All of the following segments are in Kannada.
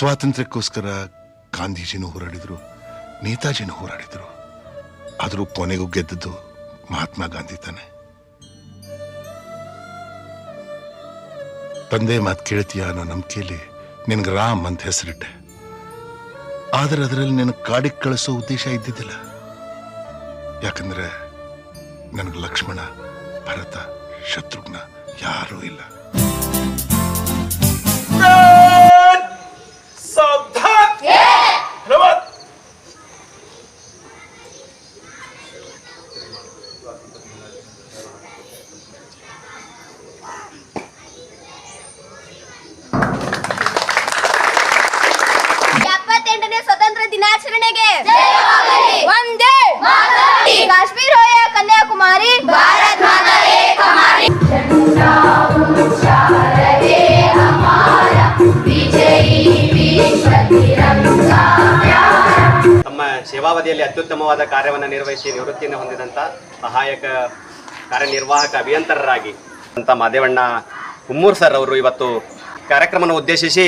ಸ್ವಾತಂತ್ರ್ಯಕ್ಕೋಸ್ಕರ ಗಾಂಧೀಜಿನೂ ಹೋರಾಡಿದ್ರು, ನೇತಾಜಿನೂ ಹೋರಾಡಿದ್ರು. ಆದರೂ ಕೊನೆಗೂ ಗೆದ್ದದ್ದು ಮಹಾತ್ಮ ಗಾಂಧಿ ತಾನೆ. ತಂದೆ ಮಾತು ಕೇಳ್ತೀಯ ಅನ್ನೋ ನಂಬಿಕೆಯಲ್ಲಿ ನಿನಗೆ ರಾಮ್ ಅಂತ ಹೆಸರಿಟ್ಟೆ. ಆದರೆ ಅದರಲ್ಲಿ ನಿನಗೆ ಕಾಡಿಗೆ ಕಳಿಸೋ ಉದ್ದೇಶ ಇದ್ದಿದ್ದಿಲ್ಲ. ಯಾಕಂದ್ರೆ ನನಗೆ ಲಕ್ಷ್ಮಣ, ಭರತ, ಶತ್ರುಘ್ನ ಯಾರೂ ಇಲ್ಲ. ದಿನಾಚರಣೆಗೆ ಒಂದೇ ಕಾಶ್ಮೀರ ಹೋಯ ಕನ್ಯಾಕುಮಾರಿ. ಭಾರತ್ ಮಾತಾ ತಮ್ಮ ಸೇವಾವಧಿಯಲ್ಲಿ ಅತ್ಯುತ್ತಮವಾದ ಕಾರ್ಯವನ್ನು ನಿರ್ವಹಿಸಿ ನಿವೃತ್ತಿಯನ್ನು ಹೊಂದಿದಂತ ಸಹಾಯಕ ಕಾರ್ಯನಿರ್ವಾಹಕ ಅಭಿಯಂತರರಾಗಿ ಅಂತ ಮಾದೇವಣ್ಣ ಹುಮ್ಮೂರ್ ಸರ್ ಅವರು ಇವತ್ತು ಕಾರ್ಯಕ್ರಮವನ್ನು ಉದ್ದೇಶಿಸಿ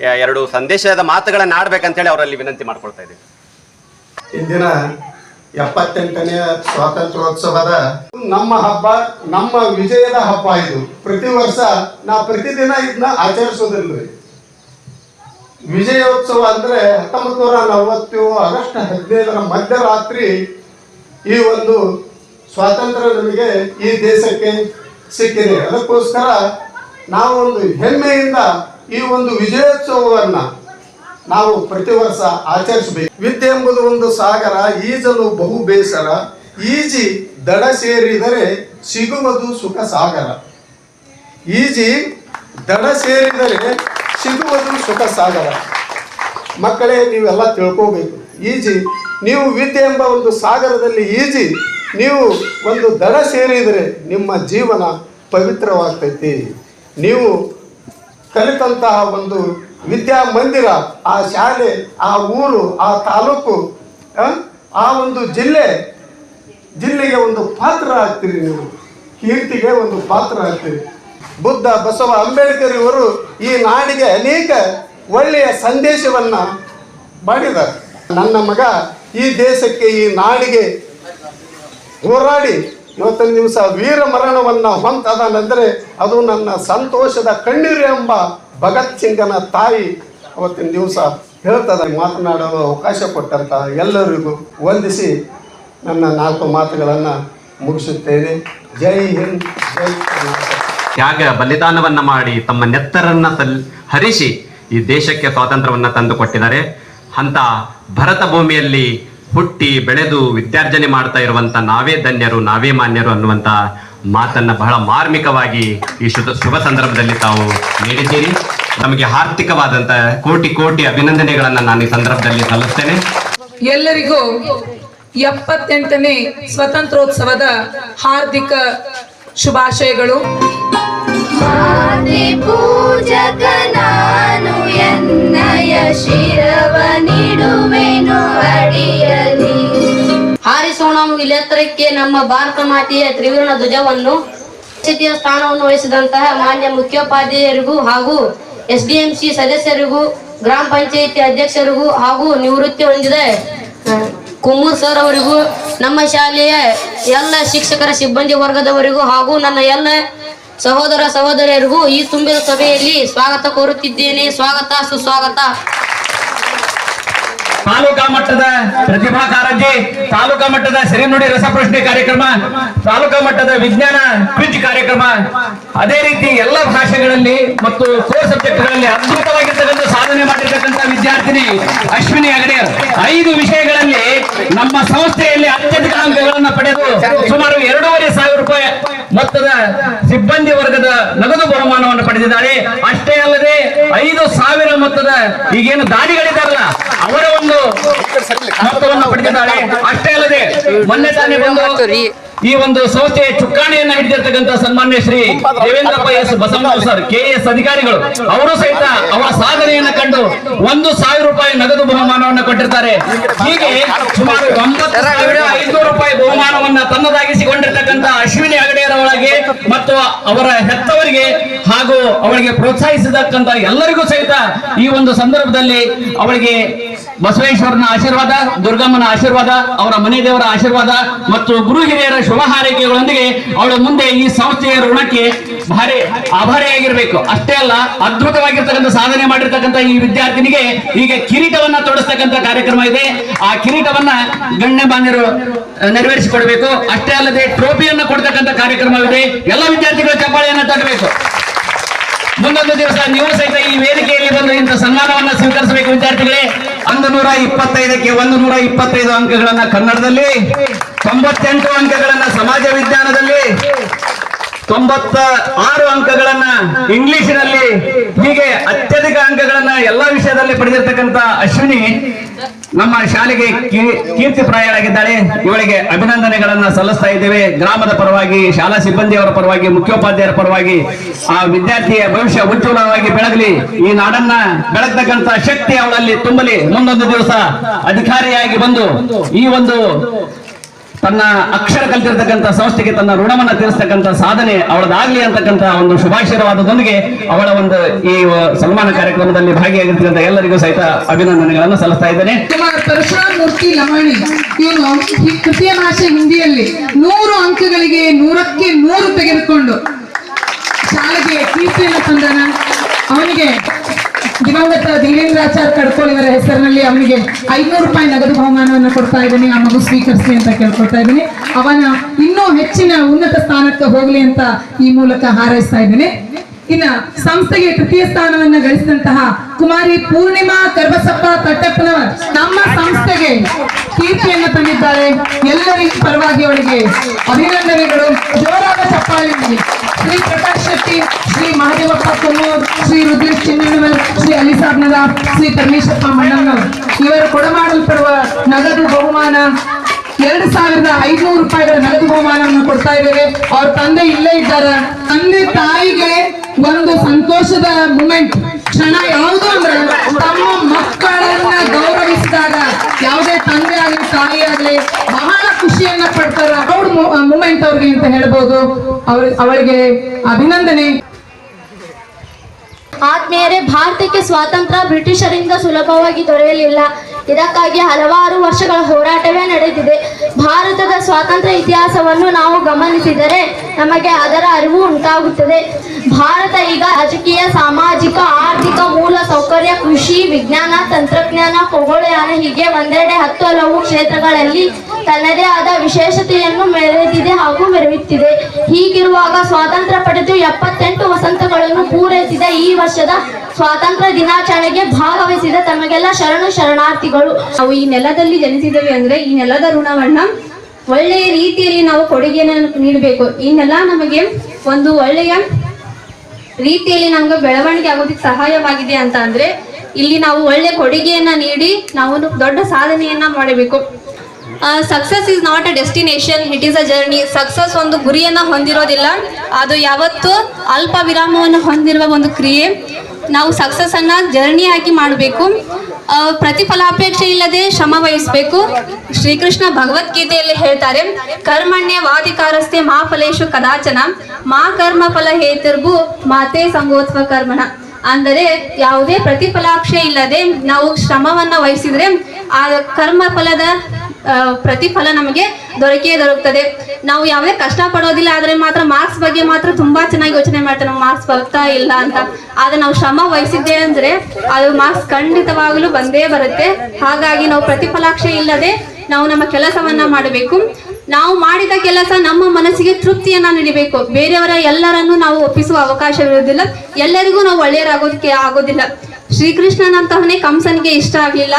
ಎರಡು ಸಂದೇಶದ ಮಾತುಗಳನ್ನು ಆಡ್ಬೇಕಂತೇಳಿ ಅವರಲ್ಲಿ ವಿನಂತಿ ಮಾಡ್ಕೊಳ್ತಾ ಇದ್ದೀವಿ. ಇಂದಿನ ಎಪ್ಪತ್ತೆಂಟನೆಯ ಸ್ವಾತಂತ್ರ್ಯೋತ್ಸವದ ನಮ್ಮ ಹಬ್ಬ, ನಮ್ಮ ವಿಜಯದ ಹಬ್ಬ ಇದು. ಪ್ರತಿ ವರ್ಷ ನಾ ಪ್ರತಿದಿನ ಇದನ್ನ ಆಚರಿಸೋದಿಲ್ರಿ. ವಿಜಯೋತ್ಸವ ಅಂದ್ರೆ ಹತ್ತೊಂಬತ್ತು ನೂರ ನಲವತ್ತೇಳು ಆಗಸ್ಟ್ ಹದಿನೈದರ ಮಧ್ಯರಾತ್ರಿ ಈ ಒಂದು ಸ್ವಾತಂತ್ರ್ಯ ನಮಗೆ ಈ ದೇಶಕ್ಕೆ ಸಿಕ್ಕಿದೆ. ಅದಕ್ಕೋಸ್ಕರ ನಾವು ಒಂದು ಹೆಮ್ಮೆಯಿಂದ ಈ ಒಂದು ವಿಜಯೋತ್ಸವವನ್ನ ನಾವು ಪ್ರತಿ ವರ್ಷ ಆಚರಿಸಬೇಕು. ವಿದ್ಯೆ ಎಂಬುದು ಒಂದು ಸಾಗರ, ಈಜಲು ಬಹು ಬೇಸರ. ಈಜಿ ದಡ ಸೇರಿದರೆ ಸಿಗುವುದು ಸುಖ ಸಾಗರ. ಈಜಿ ದಡ ಸೇರಿದರೆ ಸಿಗುವುದು ಸುಖ ಸಾಗರ. ಮಕ್ಕಳೇ, ನೀವೆಲ್ಲ ತಿಳ್ಕೋಬೇಕು. ಈಜಿ, ನೀವು ವಿದ್ಯೆ ಎಂಬ ಒಂದು ಸಾಗರದಲ್ಲಿ ಈಜಿ, ನೀವು ಒಂದು ದಡ ಸೇರಿದರೆ ನಿಮ್ಮ ಜೀವನ ಪವಿತ್ರವಾಗ್ತೈತಿ. ನೀವು ಕಲಿತಂತಹ ಒಂದು ವಿದ್ಯಾ ಮಂದಿರ ಆ ಶಾಲೆ ಆ ಊರು ಆ ತಾಲೂಕು ಆ, ಒಂದು ಜಿಲ್ಲೆ ಜಿಲ್ಲೆಗೆ ಒಂದು ಪಾತ್ರ ಆಗ್ತೀರಿ ನೀವು. ಕೀರ್ತಿಗೆ ಒಂದು ಪಾತ್ರ ಆಗ್ತೀರಿ. ಬುದ್ಧ ಬಸವ ಅಂಬೇಡ್ಕರ್ ಇವರು ಈ ನಾಡಿಗೆ ಅನೇಕ ಒಳ್ಳೆಯ ಸಂದೇಶವನ್ನ ಮಾಡಿದ್ದಾರೆ. ನನ್ನ ಮಗ ಈ ದೇಶಕ್ಕೆ ಈ ನಾಡಿಗೆ ಹೋರಾಡಿ ಇವತ್ತಿನ ದಿವಸ ವೀರ ಮರಣವನ್ನ ಹೊಂತದನೆಂದರೆ ಅದು ನನ್ನ ಸಂತೋಷದ ಕಣ್ಣೀರು ಎಂಬ ಭಗತ್ ಸಿಂಗನ ತಾಯಿ ಅವತ್ತಿನ ದಿವಸ ಹೇಳ್ತದ ಮಾತನಾಡಲು ಅವಕಾಶ ಕೊಟ್ಟಂತ ಎಲ್ಲರಿಗೂ ವಂದಿಸಿ ನನ್ನ ನಾಲ್ಕು ಮಾತುಗಳನ್ನು ಮುಗಿಸುತ್ತೇನೆ. ಜೈ ಹಿಂದ್, ಜೈ ತ್ಯಾಗ, ಬಲಿದಾನವನ್ನು ಮಾಡಿ ತಮ್ಮ ನೆತ್ತರನ್ನ ಸಲ್, ಹರಿಸಿ ಈ ದೇಶಕ್ಕೆ ಸ್ವಾತಂತ್ರ್ಯವನ್ನ ತಂದು ಕೊಟ್ಟಿದ್ದಾರೆ ಅಂತ ಭರತ ಭೂಮಿಯಲ್ಲಿ ಹುಟ್ಟಿ ಬೆಳೆದು ವಿದ್ಯಾರ್ಜನೆ ಮಾಡ್ತಾ ಇರುವಂತ ನಾವೇ ಧನ್ಯರು ನಾವೇ ಮಾನ್ಯರು ಅನ್ನುವಂತ ಮಾತನ್ನ ಬಹಳ ಮಾರ್ಮಿಕವಾಗಿ ಈ ಶುಭ ಶುಭ ಸಂದರ್ಭದಲ್ಲಿ ತಾವು ನೀಡಿದ್ದೀರಿ. ನಮಗೆ ಆರ್ಥಿಕವಾದಂತ ಕೋಟಿ ಕೋಟಿ ಅಭಿನಂದನೆಗಳನ್ನ ನಾನು ಈ ಸಂದರ್ಭದಲ್ಲಿ ಸಲ್ಲಿಸ್ತೇನೆ. ಎಲ್ಲರಿಗೂ ಎಪ್ಪತ್ತೆಂಟನೇ ಸ್ವತಂತ್ರೋತ್ಸವದ ಹಾರ್ದಿಕ ಶುಭಾಶಯಗಳು. ಮಾತೆ ಪೂಜಕ ನಾನು ಎನ್ನಯ ಶಿರವ ನೀಡುವೆನು ಅಡಿಯಲಿ ಹಾರಿಸೋಣ ಇಲೆತ್ತರಕ್ಕೆ ನಮ್ಮ ಭಾರತ ಮಾತೆಯ ತ್ರಿವರ್ಣ ಧ್ವಜವನ್ನು ಸ್ಥಿತಿಯ ಸ್ಥಾನವನ್ನು ವಹಿಸಿದಂತಹ ಮಾನ್ಯ ಮುಖ್ಯೋಪಾಧ್ಯಾಯರಿಗೂ ಹಾಗೂ ಎಸ್ ಡಿ ಎಂ ಸಿ ಸದಸ್ಯರಿಗೂ, ಗ್ರಾಮ ಪಂಚಾಯಿತಿ ಅಧ್ಯಕ್ಷರಿಗೂ ಹಾಗೂ ನಿವೃತ್ತಿ ಹೊಂದಿದ ಕುಮ್ಮೂರ್ ಸರ್ ಅವರಿಗೂ, ನಮ್ಮ ಶಾಲೆಯ ಎಲ್ಲ ಶಿಕ್ಷಕರ ಸಿಬ್ಬಂದಿ ವರ್ಗದವರಿಗೂ ಹಾಗೂ ನನ್ನ ಎಲ್ಲ ಸಹೋದರ ಸಹೋದರಿಯರಿಗೂ ಈ ತುಂಬಿದ ಸಭೆಯಲ್ಲಿ ಸ್ವಾಗತ ಕೋರುತ್ತಿದ್ದೇನೆ. ಸ್ವಾಗತ, ಸುಸ್ವಾಗತ. ತಾಲೂಕಾ ಮಟ್ಟದ ಪ್ರತಿಭಾ ಕಾರಂಜಿ, ತಾಲೂಕಾ ಮಟ್ಟದ ಸಿರಿನುಡಿ ರಸಪ್ರಶ್ನೆ ಕಾರ್ಯಕ್ರಮ, ತಾಲೂಕಾ ಮಟ್ಟದ ವಿಜ್ಞಾನ ಕ್ವಿಜ್ ಕಾರ್ಯಕ್ರಮ. ಅದೇ ರೀತಿ ಎಲ್ಲ ಭಾಷೆಗಳಲ್ಲಿ ಮತ್ತು ಕೋರ್ ಸಬ್ಜೆಕ್ಟ್ಗಳಲ್ಲಿ ಅದ್ಭುತವಾಗಿರ್ತಕ್ಕಂಥ ಸಾಧನೆ ಮಾಡಿರ್ತಕ್ಕಂಥ ವಿದ್ಯಾರ್ಥಿನಿ ಅಶ್ವಿನಿ ಹೆಗಡೆಯರ್ ಐದು ವಿಷಯಗಳಲ್ಲಿ ನಮ್ಮ ಸಂಸ್ಥೆಯಲ್ಲಿ ಅತ್ಯಧಿಕ ಅಂಕಗಳನ್ನು ಪಡೆದು ಸುಮಾರು ಎರಡೂವರೆ ಸಾವಿರ ರೂಪಾಯಿ ಮೊತ್ತದ ನಗದು ಬಹುಮಾನವನ್ನು ಪಡೆದಿದ್ದಾರೆ. ಅಷ್ಟೇ ಅಲ್ಲದೆ ಐದು ಸಾವಿರ ಮೊತ್ತದ ಈಗೇನು ದಾನಿಗಳಿದ್ದಾರಲ್ಲ ಅವರ ಒಂದು ಮೊತ್ತವನ್ನು ಪಡೆದಿದ್ದಾರೆ. ಅಷ್ಟೇ ಅಲ್ಲದೆ ಮೊನ್ನೆ ತಾನೇ ಬಂದು ಈ ಒಂದು ಸಂಸ್ಥೆಯ ಚುಕ್ಕಾಣಿಯನ್ನ ಹಿಡಿದಿರ್ತಕ್ಕಂಥ ಸನ್ಮಾನ್ಯ Shri Devendrappa S Basavarao sir, K S ಅಧಿಕಾರಿಗಳು, ಅವರು ಸಹಿತ ಅವರ ಸಾಧನೆಯನ್ನ ಕಂಡು ಒಂದು ಸಾವಿರ ರೂಪಾಯಿ ನಗದು ಬಹುಮಾನವನ್ನು ಕೊಟ್ಟಿರ್ತಾರೆ. ಹೀಗೆ ಸುಮಾರು ಒಂಬತ್ತು ಐದುನೂರು ರೂಪಾಯಿ ಬಹುಮಾನವನ್ನ ತನ್ನದಾಗಿಸಿಕೊಂಡಿರ್ತಕ್ಕಂಥ ಅಶ್ವಿನಿ ಅಗಡಿಯರ ಒಳಗೆ ಮತ್ತು ಅವರ ಹೆತ್ತವರಿಗೆ ಹಾಗೂ ಅವಳಿಗೆ ಪ್ರೋತ್ಸಾಹಿಸಿದಕ್ಕಂತ ಎಲ್ಲರಿಗೂ ಸಹಿತ ಈ ಒಂದು ಸಂದರ್ಭದಲ್ಲಿ ಅವಳಿಗೆ ಬಸವೇಶ್ವರನ ಆಶೀರ್ವಾದ, ದುರ್ಗಮ್ಮನ ಆಶೀರ್ವಾದ, ಅವರ ಮನೆ ದೇವರ ಆಶೀರ್ವಾದ ಮತ್ತು ಗುರು ಹಿರಿಯರ ಶುಭ ಹಾರೈಕೆಗಳೊಂದಿಗೆ ಅವಳ ಮುಂದೆ ಈ ಸಂಸ್ಥೆಯ ಋಣಕ್ಕೆ ಭಾರಿ ಆಭಾರಿಯಾಗಿರ್ಬೇಕು. ಅಷ್ಟೇ ಅಲ್ಲ, ಅದ್ಭುತವಾಗಿರ್ತಕ್ಕಂಥ ಸಾಧನೆ ಮಾಡಿರ್ತಕ್ಕಂಥ ಈ ವಿದ್ಯಾರ್ಥಿನಿಗೆ ಈಗ ಕಿರೀಟವನ್ನ ತೊಡಸ್ತಕ್ಕಂಥ ಕಾರ್ಯಕ್ರಮ ಇದೆ. ಆ ಕಿರೀಟವನ್ನ ಗಣ್ಯ ಮಾನ್ಯರು ನೆರವೇರಿಸಿಕೊಡ್ಬೇಕು. ಅಷ್ಟೇ ಅಲ್ಲದೆ ಟ್ರೋಫಿಯನ್ನು ಕೊಡ್ತಕ್ಕಂಥ ಕಾರ್ಯಕ್ರಮವಿದೆ. ಎಲ್ಲ ವಿದ್ಯಾರ್ಥಿಗಳು ಚಪ್ಪಾಳೆಯನ್ನ ತಟ್ಟಬೇಕು ಮುಂದೊಂದು ದಿವಸ ನೀವು ಸಹಿತ ಈ ವೇದಿಕೆಯಲ್ಲಿ ಬಂದು ಇಂಥ ಸನ್ಮಾನವನ್ನು ಸ್ವೀಕರಿಸಬೇಕು ವಿದ್ಯಾರ್ಥಿಗಳೇ. ಒಂದು ನೂರ ಇಪ್ಪತ್ತೈದಕ್ಕೆ ಒಂದು ನೂರ ಇಪ್ಪತ್ತೈದು ಅಂಕಗಳನ್ನ ಕನ್ನಡದಲ್ಲಿ, ತೊಂಬತ್ತೆಂಟು ಅಂಕಗಳನ್ನ ಸಮಾಜ ವಿಜ್ಞಾನದಲ್ಲಿ ತೊಂಬತ್ತ ಆರು ಅಂಕಗಳನ್ನ ಇಂಗ್ಲಿಷಿನಲ್ಲಿ ಹೀಗೆ ಅತ್ಯಧಿಕ ಅಂಕಗಳನ್ನ ಎಲ್ಲಾ ವಿಷಯದಲ್ಲಿ ಪಡೆದಿರ್ತಕ್ಕಂತ ಅಶ್ವಿನಿ ನಮ್ಮ ಶಾಲೆಗೆ ಕೀರ್ತಿ ಪ್ರಾಯರಾಗಿದ್ದಾಳೆ ಇವಳಿಗೆ ಅಭಿನಂದನೆಗಳನ್ನ ಸಲ್ಲಿಸ್ತಾ ಇದ್ದೇವೆ. ಗ್ರಾಮದ ಪರವಾಗಿ, ಶಾಲಾ ಸಿಬ್ಬಂದಿಯವರ ಪರವಾಗಿ, ಮುಖ್ಯೋಪಾಧ್ಯಾಯರ ಪರವಾಗಿ, ಆ ವಿದ್ಯಾರ್ಥಿಯ ಭವಿಷ್ಯ ಉಜ್ವಲವಾಗಿ ಬೆಳಗಲಿ. ಈ ನಾಡನ್ನ ಬೆಳಗ್ತಕ್ಕಂಥ ಶಕ್ತಿ ಅವಳಲ್ಲಿ ತುಂಬಲಿ. ಮುಂದೊಂದು ದಿವಸ ಅಧಿಕಾರಿಯಾಗಿ ಬಂದು ಈ ಒಂದು ತನ್ನ ಅಕ್ಷರ ಕಲ್ತಿರ್ತಕ್ಕಂಥ ಸಂಸ್ಥೆಗೆ ತನ್ನ ಋಣವನ್ನು ತೀರಿಸ್ತಕ್ಕಂಥ ಸಾಧನೆ ಅವಳದಾಗ್ಲಿ ಅಂತಕ್ಕಂಥ ಒಂದು ಶುಭಾಶೀರ್ವಾದದೊಂದಿಗೆ ಅವಳ ಒಂದು ಈ ಸನ್ಮಾನ ಕಾರ್ಯಕ್ರಮದಲ್ಲಿ ಭಾಗಿಯಾಗಿರ್ತಕ್ಕಂಥ ಎಲ್ಲರಿಗೂ ಸಹಿತ ಅಭಿನಂದನೆಗಳನ್ನು ಸಲ್ಲಿಸ್ತಾ ಇದ್ದೇನೆ. ಮೂರ್ತಿ ಲಮಾಣಿ, ಇವನು ಈ ತೃತೀಯ ಭಾಷೆ ಹಿಂದಿಯಲ್ಲಿ ನೂರು ಅಂಕಗಳಿಗೆ ನೂರಕ್ಕೆ ನೂರು ತೆಗೆದುಕೊಂಡು ಶಾಲೆಗೆ ಕೀರ್ತಿಯನ್ನು ತಂದನ? ಅವನಿಗೆ ದಿವಂಗತ ಧೀರೇಂದ್ರಾಚಾರ್ ಕಡ್ಕೋಳ್ ಇವರ ಹೆಸರಿನಲ್ಲಿ ಅವನಿಗೆ ಐನೂರು ರೂಪಾಯಿ ನಗದು ಬಹುಮಾನವನ್ನು ಕೊಡ್ತಾ ಇದ್ದೀನಿ. ಆ ಮಗು ಅಂತ ಕೇಳ್ಕೊಳ್ತಾ ಇದ್ದೀನಿ. ಅವನ ಇನ್ನೂ ಹೆಚ್ಚಿನ ಉನ್ನತ ಸ್ಥಾನಕ್ಕೆ ಹೋಗ್ಲಿ ಅಂತ ಈ ಮೂಲಕ ಹಾರೈಸ್ತಾ ಇದ್ದೀನಿ. ಇನ್ನ ಸಂಸ್ಥೆಗೆ ತೃತೀಯ ಸ್ಥಾನವನ್ನ ಗಳಿಸಿದಂತಹ ಕುಮಾರಿ ಪೂರ್ಣಿಮಾ ಕರ್ಬಸಪ್ಪ ತಟ್ಟಪ್ಪನವರ್ ನಮ್ಮ ಸಂಸ್ಥೆಗೆ ಕೀರ್ತಿಯನ್ನು ತಂದಿದ್ದಾರೆ. ಎಲ್ಲರಿಗೂ ಪರವಾಗಿ ಅವಳಿಗೆ ಅಭಿನಂದನೆಗಳು. ಜೋರಾದ ಚಪ್ಪಾಳೆಯಲ್ಲಿ ಶ್ರೀ ಪ್ರಕಾಶ್ ಶೆಟ್ಟಿ, ಶ್ರೀ ಮಹಾದೇವಪ್ಪ ಕೊಲ್ಲೂರ್ ಶ್ರೀ ರುದ್ರೇಶ್ ಚಿನ್ನಣ್ಣವರ್ ಶ್ರೀ ಅಲಿಸಾಬ್ನದ ಶ್ರೀ ಪರಮೇಶ್ವರಪ್ಪ ಮಣ್ಣಣ್ಣವರ್ ಇವರು ಕೊಡಮಾಡಲ್ಪಡುವ ನಗದು ಬಹುಮಾನ ಎರಡು ಸಾವಿರದ ಐದುನೂರು ರೂಪಾಯಿಗಳ ನಗದು ಬಹುಮಾನವನ್ನು ಕೊಡ್ತಾ ಇದ್ದೇವೆ. ಅವ್ರ ತಂದೆ ಇಲ್ಲೇ ಇದ್ದಾರ. ತಂದೆ ತಾಯಿಗೆ ಒಂದು ಸಂತೋಷದ ಮೂಮೆಂಟ್ ಕ್ಷಣ ಯಾವುದು ಅಂದ್ರೆ ತಮ್ಮ ಮಕ್ಕಳನ್ನ ಗೌರವಿಸಿದಾಗ ಯಾವುದೇ ತಂದೆ ಆಗಲಿ ತಾಯಿ ಆಗಲಿ, ಬಹಳ ಖುಷಿಯನ್ನ ಪಡ್ತಾರೆ ಪ್ರೌಡ್ ಮೂಮೆಂಟ್ ಅವ್ರಿಗೆ ಅಂತ ಹೇಳ್ಬೋದು. ಅವಳಿಗೆ ಅಭಿನಂದನೆ. ಆತ್ಮೀಯರೇ, ಭಾರತಕ್ಕೆ ಸ್ವಾತಂತ್ರ್ಯ ಬ್ರಿಟಿಷರಿಂದ ಸುಲಭವಾಗಿ ದೊರೆಯಲಿಲ್ಲ. ಇದಕ್ಕಾಗಿ ಹಲವಾರು ವರ್ಷಗಳ ಹೋರಾಟವೇ ನಡೆದಿದೆ. ಭಾರತದ ಸ್ವಾತಂತ್ರ್ಯ ಇತಿಹಾಸವನ್ನು ನಾವು ಗಮನಿಸಿದರೆ ನಮಗೆ ಅದರ ಅರಿವು ಉಂಟಾಗುತ್ತದೆ. ಭಾರತ ಈಗ ರಾಜಕೀಯ, ಸಾಮಾಜಿಕ, ಆರ್ಥಿಕ ಮೂಲ ಸೌಕರ್ಯ, ಕೃಷಿ, ವಿಜ್ಞಾನ, ತಂತ್ರಜ್ಞಾನ, ಖಗೋಳಯಾನ ಹೀಗೆ ಒಂದೆಡೆ ಹತ್ತು ಹಲವು ಕ್ಷೇತ್ರಗಳಲ್ಲಿ ತನ್ನದೇ ಆದ ವಿಶೇಷತೆಯನ್ನು ಮೆರೆದಿದೆ ಹಾಗೂ ಮೆರೆಯುತ್ತಿದೆ. ಹೀಗಿರುವಾಗ ಸ್ವಾತಂತ್ರ್ಯ ಪಡೆದು ಎಪ್ಪತ್ತೆಂಟು ವಸಂತಗಳನ್ನು ಪೂರೈಸಿದ ಈ ವರ್ಷದ ಸ್ವಾತಂತ್ರ್ಯ ದಿನಾಚರಣೆಗೆ ಭಾಗವಹಿಸಿದ ತಮಗೆಲ್ಲ ಶರಣು ಶರಣಾರ್ಥಿಗಳು. ನಾವು ಈ ನೆಲದಲ್ಲಿ ಜನಿಸಿದ್ದೇವೆ ಅಂದ್ರೆ ಈ ನೆಲದ ಋಣವನ್ನ ಒಳ್ಳೆಯ ರೀತಿಯಲ್ಲಿ ನಾವು ಕೊಡುಗೆಯನ್ನು ನೀಡಬೇಕು. ಈ ನೆಲ ನಮಗೆ ಒಂದು ಒಳ್ಳೆಯ ರೀತಿಯಲ್ಲಿ ನಮ್ಗೆ ಬೆಳವಣಿಗೆ ಆಗೋದಕ್ಕೆ ಸಹಾಯವಾಗಿದೆ ಅಂತ ಅಂದ್ರೆ ಇಲ್ಲಿ ನಾವು ಒಳ್ಳೆ ಕೊಡುಗೆಯನ್ನ ನೀಡಿ ನಾವು ದೊಡ್ಡ ಸಾಧನೆಯನ್ನ ಮಾಡಬೇಕು. Success is not a destination it is a journey success ಒಂದು ಗುರಿಯನ್ನ ಹೊಂದಿರೋದಿಲ್ಲ. ಅದು ಯಾವತ್ತು ಅಲ್ಪ ವಿರಾಮವನ್ನು ಹೊಂದಿರುವ ಒಂದು ಕ್ರಿಯೆ. ನಾವು ಸಕ್ಸಸ್ ಅನ್ನ ಜರ್ನಿ ಆಗಿ ಮಾಡಬೇಕು. ಪ್ರತಿಫಲಾಪೇಕ್ಷೆ ಇಲ್ಲದೆ ಶ್ರಮ ವಹಿಸಬೇಕು. ಶ್ರೀಕೃಷ್ಣ ಭಗವದ್ಗೀತೆಯಲ್ಲಿ ಹೇಳ್ತಾರೆ, ಕರ್ಮಣ್ಯ ವಾದಿಕಾರಸ್ಥೆ ಮಾ ಫಲೇಶು ಕದಾಚನ, ಮಾ ಕರ್ಮ ಫಲ ಹೇತರ್ಗು ಮಾತೆ ಸಂಗೋತ್ವ ಕರ್ಮಣ. ಅಂದರೆ ಯಾವುದೇ ಪ್ರತಿಫಲಾಕ್ಷೆ ಇಲ್ಲದೆ ನಾವು ಶ್ರಮವನ್ನ ವಹಿಸಿದ್ರೆ ಆ ಕರ್ಮ ಫಲದ ಪ್ರತಿಫಲ ನಮಗೆ ದೊರಕೇ ದೊರಕುತ್ತದೆ. ನಾವು ಯಾವುದೇ ಕಷ್ಟ ಪಡೋದಿಲ್ಲ ಆದ್ರೆ ಮಾತ್ರ ಮಾರ್ಕ್ಸ್ ಬಗ್ಗೆ ಮಾತ್ರ ತುಂಬಾ ಚೆನ್ನಾಗಿ ಯೋಚನೆ ಮಾಡ್ತೇವೆ. ನಾವು ಮಾರ್ಕ್ಸ್ ಬರ್ತಾ ಇಲ್ಲ ಅಂತ. ಆದ್ರೆ ನಾವು ಶ್ರಮ ವಹಿಸಿದ್ದೆ ಅಂದ್ರೆ ಅದು ಮಾರ್ಕ್ಸ್ ಖಂಡಿತವಾಗಲೂ ಬಂದೇ ಬರುತ್ತೆ. ಹಾಗಾಗಿ ನಾವು ಪ್ರತಿಫಲಾಕ್ಷ ಇಲ್ಲದೆ ನಾವು ನಮ್ಮ ಕೆಲಸವನ್ನ ಮಾಡಬೇಕು. ನಾವು ಮಾಡಿದ ಕೆಲಸ ನಮ್ಮ ಮನಸ್ಸಿಗೆ ತೃಪ್ತಿಯನ್ನ ನೀಡಬೇಕು. ಬೇರೆಯವರ ಎಲ್ಲರನ್ನು ನಾವು ಒಪ್ಪಿಸುವ ಅವಕಾಶವಿರುವುದಿಲ್ಲ ಎಲ್ಲರಿಗೂ ನಾವು ಒಳ್ಳೆಯರಾಗೋದಕ್ಕೆ ಆಗೋದಿಲ್ಲ. ಶ್ರೀಕೃಷ್ಣನಂತಹನೇ ಕಂಸನಿಗೆ ಇಷ್ಟ ಆಗ್ಲಿಲ್ಲ.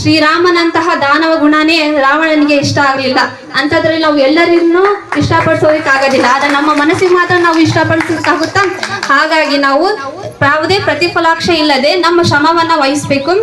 ಶ್ರೀರಾಮನಂತಹ ದಾನವ ಗುಣನೇ ರಾವಣನಿಗೆ ಇಷ್ಟ ಆಗಲಿಲ್ಲ. ಅಂತದ್ರಲ್ಲಿ ನಾವು ಎಲ್ಲರನ್ನೂ ಇಷ್ಟಪಡಿಸೋದಕ್ಕಾಗೋದಿಲ್ಲ. ಆದ್ರೆ ನಮ್ಮ ಮನಸ್ಸಿಗೆ ಮಾತ್ರ ನಾವು ಇಷ್ಟಪಡಿಸೋದಕ್ಕಾಗುತ್ತಾ? ಹಾಗಾಗಿ ನಾವು ಯಾವುದೇ ಪ್ರತಿಫಲಾಕ್ಷ ಇಲ್ಲದೆ ನಮ್ಮ ಶ್ರಮವನ್ನ ವಹಿಸ್ಬೇಕು.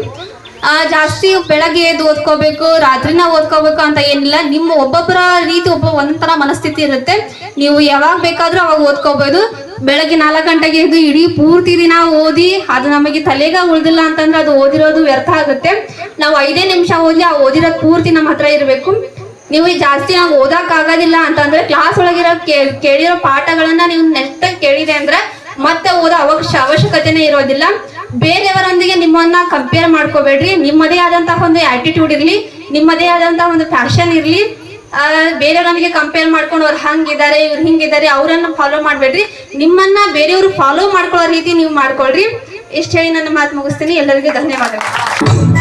ಜಾಸ್ತಿ ಬೆಳಗ್ಗೆ ಎದ್ದು ಓದ್ಕೋಬೇಕು ರಾತ್ರಿನ ಓದ್ಕೋಬೇಕು ಅಂತ ಏನಿಲ್ಲ. ನಿಮ್ಮ ಒಬ್ಬೊಬ್ಬರ ರೀತಿ ಒಬ್ಬ ಒಂಥರ ಮನಸ್ಥಿತಿ ಇರುತ್ತೆ. ನೀವು ಯಾವಾಗ ಬೇಕಾದ್ರೂ ಅವಾಗ ಓದ್ಕೋಬಹುದು ಬೆಳಗ್ಗೆ ನಾಲ್ಕು ಗಂಟೆಗೆ ಎದ್ದು ಇಡೀ ಪೂರ್ತಿ ದಿನ ಓದಿ, ಅದು ನಮಗೆ ತಲೆಗ ಉಳ್ದಿಲ್ಲ ಅಂತಂದ್ರೆ ಅದು ಓದಿರೋದು ವ್ಯರ್ಥ ಆಗುತ್ತೆ. ನಾವು ಐದೇ ನಿಮಿಷ ಓದಿ, ಆ ಓದಿರೋದು ಪೂರ್ತಿ ನಮ್ಮ ಹತ್ರ ಇರಬೇಕು. ನೀವು ಜಾಸ್ತಿ ನಾವು ಓದಕ್ ಆಗೋದಿಲ್ಲ ಅಂತಂದ್ರೆ ಕ್ಲಾಸ್ ಒಳಗಿರೋ ಕೇಳಿರೋ ಪಾಠಗಳನ್ನ ನೀವು ನೆಕ್ಸ್ಟ್ ಕೇಳಿದೆ ಅಂದ್ರೆ ಮತ್ತೆ ಓದೋ ಅವಶ್ಯ, ಅವಶ್ಯಕತೆನೇ ಇರೋದಿಲ್ಲ. ಬೇರೆಯವರೊಂದಿಗೆ ನಿಮ್ಮನ್ನ ಕಂಪೇರ್ ಮಾಡ್ಕೋಬೇಡ್ರಿ. ನಿಮ್ಮದೇ ಆದಂತಹ ಒಂದು ಆಟಿಟ್ಯೂಡ್ ಇರ್ಲಿ, ನಿಮ್ಮದೇ ಆದಂತಹ ಒಂದು ಫ್ಯಾಷನ್ ಇರ್ಲಿ. ಆ, ಬೇರೆಯವರೊಂದಿಗೆ ಕಂಪೇರ್ ಮಾಡ್ಕೊಂಡು ಅವ್ರು ಹಂಗಿದ್ದಾರೆ ಇವ್ರು ಹಿಂಗಿದ್ದಾರೆ ಅವರನ್ನ ಫಾಲೋ ಮಾಡ್ಬೇಡ್ರಿ. ನಿಮ್ಮನ್ನ ಬೇರೆಯವರು ಫಾಲೋ ಮಾಡ್ಕೊಳ್ಳೋ ರೀತಿ ನೀವು ಮಾಡ್ಕೊಳ್ರಿ. ಇಷ್ಟ ಹೇಳಿ ನನ್ನ ಮಾತು ಮುಗಿಸ್ತೀನಿ. ಎಲ್ಲರಿಗೂ ಧನ್ಯವಾದಗಳು.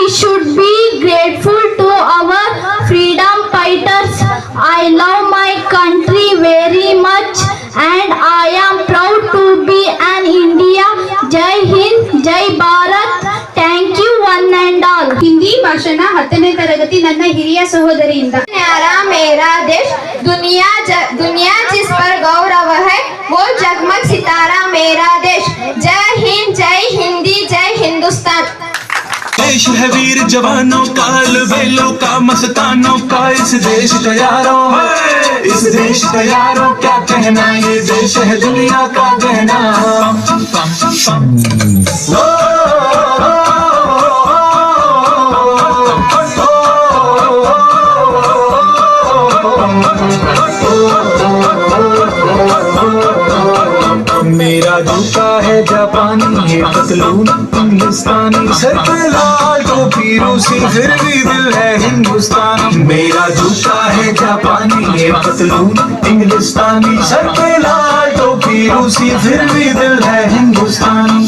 we should be grateful to our freedom fighters. I love my country very much and I am proud to be an India. Jai Hind, Jai Bharat. Thank you one and all. Hindi ಭಾಷಣ ಹತ್ತನೇ ತರಗತಿ ನನ್ನ ಹಿರಿಯ ಸಹೋದರಿಯಿಂದ प्यारा मेरा देश दुनिया ज, दुनिया जिस पर गौरव है वो जगमग सितारा मेरा देश जय हिंद जय हिंदी जय हिंदुस्तान देश है वीर जवानों का अलबेलों का, मस्तानों का, इस देश का यारो इस देश का यारो क्या कहना ये देश है दुनिया का गहना? Oh मेरा जूता है जापानी है पतलून हिंदुस्तानी। सर पे लाल टोपी, रूसी फिर भी दिल है हिंदुस्तानी। मेरा जूता है जापानी है पतलून हिंदुस्तानी। सर पे लाल टोपी, रूसी फिर भी दिल है हिंदुस्तानी।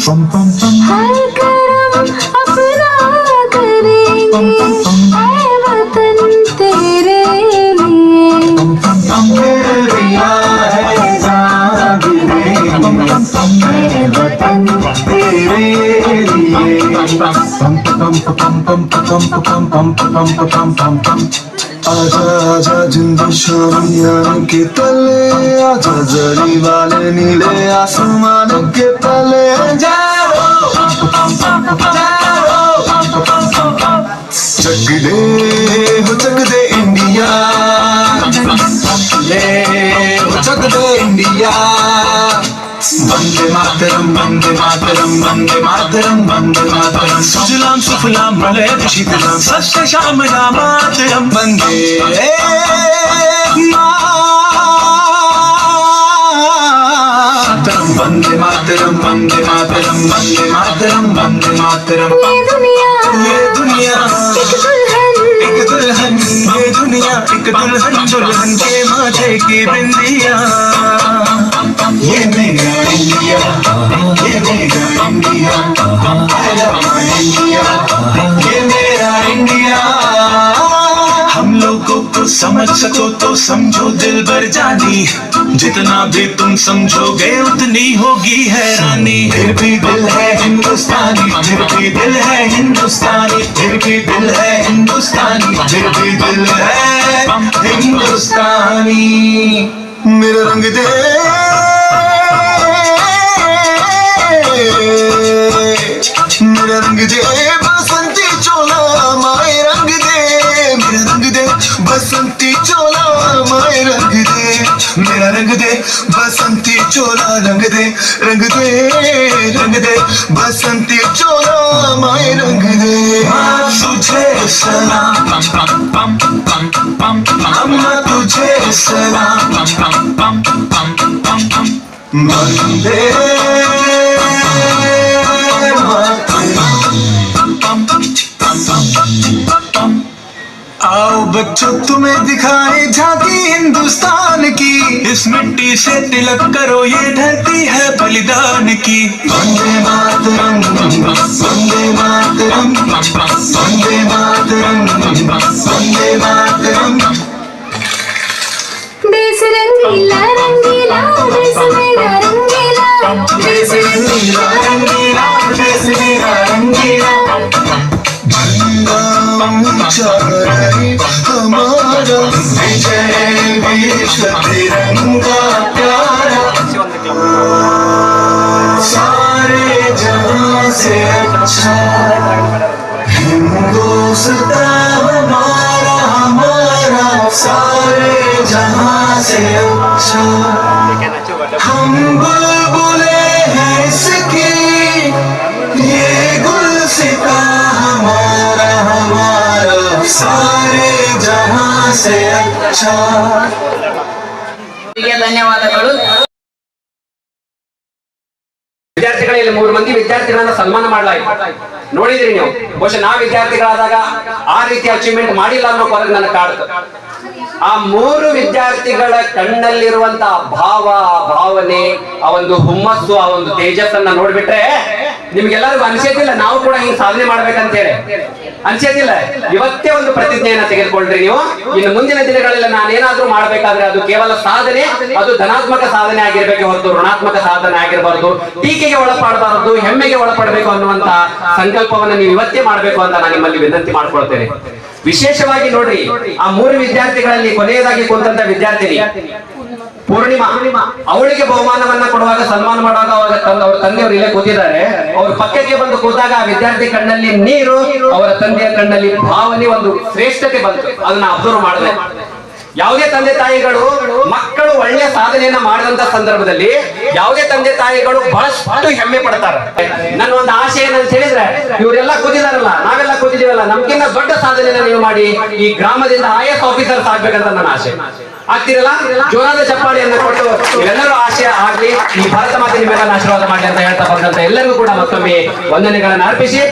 आजा आजा जिंदा शाम यार के तले आजा जड़ी वाले नीले आसमान के तले जाओ चक दे हो चक दे इंडिया ले हो चक दे इंडिया वंदे मातरम वंदे मातरम वंदे मातरम वंदे मातरम। सुजलाम सुफलाम मलय शीतलाम सस्य श्यामला मातरम वंदे मातरम। वंदे मातरम वंदे मातरम वंदे मातरम वंदे मातरम। ये दुनिया ये दुनिया। एक दुल्हन। एक दुल्हन। ये दुनिया एक दुल्हन। दुल्हन के माथे की बिंदिया। ये मेरा इंडिया ये मेरा इंडिया ये मेरा इंडिया हम लोगों को समझ सको तो समझो दिल भर जानी जितना भी तुम समझोगे, उतनी होगी हैरानी फिर भी दिल है हिंदुस्तानी, फिर भी दिल है हिंदुस्तानी, फिर भी दिल है हिंदुस्तानी, फिर भी दिल है हिंदुस्तानी। मेरा रंग दे मेरा रंग दे मेरा रंग दे, बसंती चोला रंग दे रंग दे रंग दे, बसंती चोला माए रंग दे। तुझे सलाम, अम्मा तुझे सलाम। वंदे मातरम आओ बच्चों तुम्हें दिखाए झांकी हिंदुस्तान की। इस मिट्टी से तिलक करो ये धरती है बलिदान की। वंदे मातरम वंदे मातरम वंदे मातरम वंदे मातरम। देश रंगीला रंगीला देश मेरा रंगीला देश रंगीला रंगीला झंडा ऊँचा है हमारा विजय सारे जहाँ से अच्छा हिंदुस्तान ವಿದ್ಯಾರ್ಥಿಗಳನ್ನ ಸನ್ಮಾನ ಮಾಡಲಾಯಿತು. ನೋಡಿದ್ರಿ ನೀವು? ಬಹುಶಃ ನಾ ವಿದ್ಯಾರ್ಥಿಗಳಾದಾಗ ಆ ರೀತಿ ಅಚೀವ್ಮೆಂಟ್ ಮಾಡಿಲ್ಲ ಅನ್ನೋ ಕೊರಗೆ ನನ್ನ ಕಾಡ್ತು. ಆ ಮೂರು ವಿದ್ಯಾರ್ಥಿಗಳ ಕಣ್ಣಲ್ಲಿರುವಂತ ಭಾವ ಭಾವನೆ, ಆ ಒಂದು ಹುಮ್ಮಸ್ಸು, ಆ ಒಂದು ತೇಜಸ್ಸನ್ನ ನೋಡ್ಬಿಟ್ರೆ ನಿಮ್ಗೆಲ್ಲರಿಗೂ ಅನ್ಸೇತಿಲ್ಲ ನಾವು ಕೂಡ ಹಿಂಗ್ ಸಾಧನೆ ಮಾಡ್ಬೇಕಂತ ಹೇಳಿ ಅನ್ಸೇತಿಲ್ಲ ಇವತ್ತೇ ಒಂದು ಪ್ರತಿಜ್ಞೆಯನ್ನ ತೆಗೆದುಕೊಳ್ಳ್ರಿ ನೀವು. ಇನ್ನು ಮುಂದಿನ ದಿನಗಳಲ್ಲಿ ನಾನೇನಾದ್ರೂ ಮಾಡ್ಬೇಕಾದ್ರೆ ಅದು ಕೇವಲ ಸಾಧನೆ, ಅದು ಧನಾತ್ಮಕ ಸಾಧನೆ ಆಗಿರ್ಬೇಕು ಹೊರತು ಋಣಾತ್ಮಕ ಸಾಧನೆ ಆಗಿರಬಾರ್ದು. ಟೀಕೆಗೆ ಒಳಪಡಬಾರದು, ಹೆಮ್ಮೆಗೆ ಒಳಪಡಬೇಕು ಅನ್ನುವಂತ ಸಂಕಲ್ಪವನ್ನ ನೀವು ಇವತ್ತೇ ಮಾಡ್ಬೇಕು ಅಂತ ನಾನು ನಿಮ್ಮಲ್ಲಿ ವಿನಂತಿ ಮಾಡ್ಕೊಳ್ತೇನೆ. ವಿಶೇಷವಾಗಿ ನೋಡ್ರಿ, ಆ ಮೂರು ವಿದ್ಯಾರ್ಥಿಗಳಲ್ಲಿ ಕೊನೆಯದಾಗಿ ಕೂತಂತ ವಿದ್ಯಾರ್ಥಿನಿ, ಪೂರ್ಣಿಮಾ. ಅವಳಿಗೆ ಬಹುಮಾನವನ್ನ ಕೊಡುವಾಗ ಸನ್ಮಾನ ಮಾಡುವಾಗ ಅವರ ಅವ್ರ ತಂದೆಯವರು ಇಲ್ಲೇ ಕೂತಿದ್ದಾರೆ. ಅವ್ರ ಪಕ್ಕಕ್ಕೆ ಬಂದು ಕೂತಾಗ ಆ ವಿದ್ಯಾರ್ಥಿ ಕಣ್ಣಲ್ಲಿ ನೀರು, ಅವರ ತಂದೆಯ ಕಣ್ಣಲ್ಲಿ ಭಾವನೆ ಒಂದು ಶ್ರೇಷ್ಠತೆ ಬಂತು. ಅದನ್ನ ಅಬ್ಸರ್ವ್ ಮಾಡಿದೆ. ಯಾವುದೇ ತಂದೆ ತಾಯಿಗಳು ಮಕ್ಕಳು ಒಳ್ಳೆಯ ಸಾಧನೆಯನ್ನ ಮಾಡಿದಂತ ಸಂದರ್ಭದಲ್ಲಿ ಯಾವುದೇ ತಂದೆ ತಾಯಿಗಳು ಬಹಳಷ್ಟು ಹೆಮ್ಮೆ ಪಡ್ತಾರೆ. ನನ್ನ ಒಂದು ಆಶೆ ಏನಂತ ಹೇಳಿದ್ರೆ, ಇವರೆಲ್ಲ ಕೂತಿದಾರಲ್ಲ, ನಾವೆಲ್ಲ ಕೂತಿದೀವಲ್ಲ, ನಮ್ಗಿನ್ನ ದೊಡ್ಡ ಸಾಧನೆಯನ್ನ ನೀವು ಮಾಡಿ ಈ ಗ್ರಾಮದಿಂದ ಐ ಎಸ್ ಆಫೀಸರ್ಸ್ ಆಗ್ಬೇಕಂತ ನನ್ನ ಆಸೆ. ಆಗ್ತಿರಲ್ಲ? ಜೋರಾದ ಚಪ್ಪಾಳಿಯನ್ನು ಕೊಟ್ಟು ಎಲ್ಲರೂ ಆಶಯ ಆಗ್ಲಿ, ಈ ಭಾರತ ಮಾತೆ ನಿಮ್ಮೆಲ್ಲ ಆಶೀರ್ವಾದ ಮಾಡಿ ಅಂತ ಹೇಳ್ತಾ ಬಂದಂತ ಎಲ್ಲರಿಗೂ ಕೂಡ ಮತ್ತೊಮ್ಮೆ ವಂದನೆಗಳನ್ನು ಅರ್ಪಿಸಿ.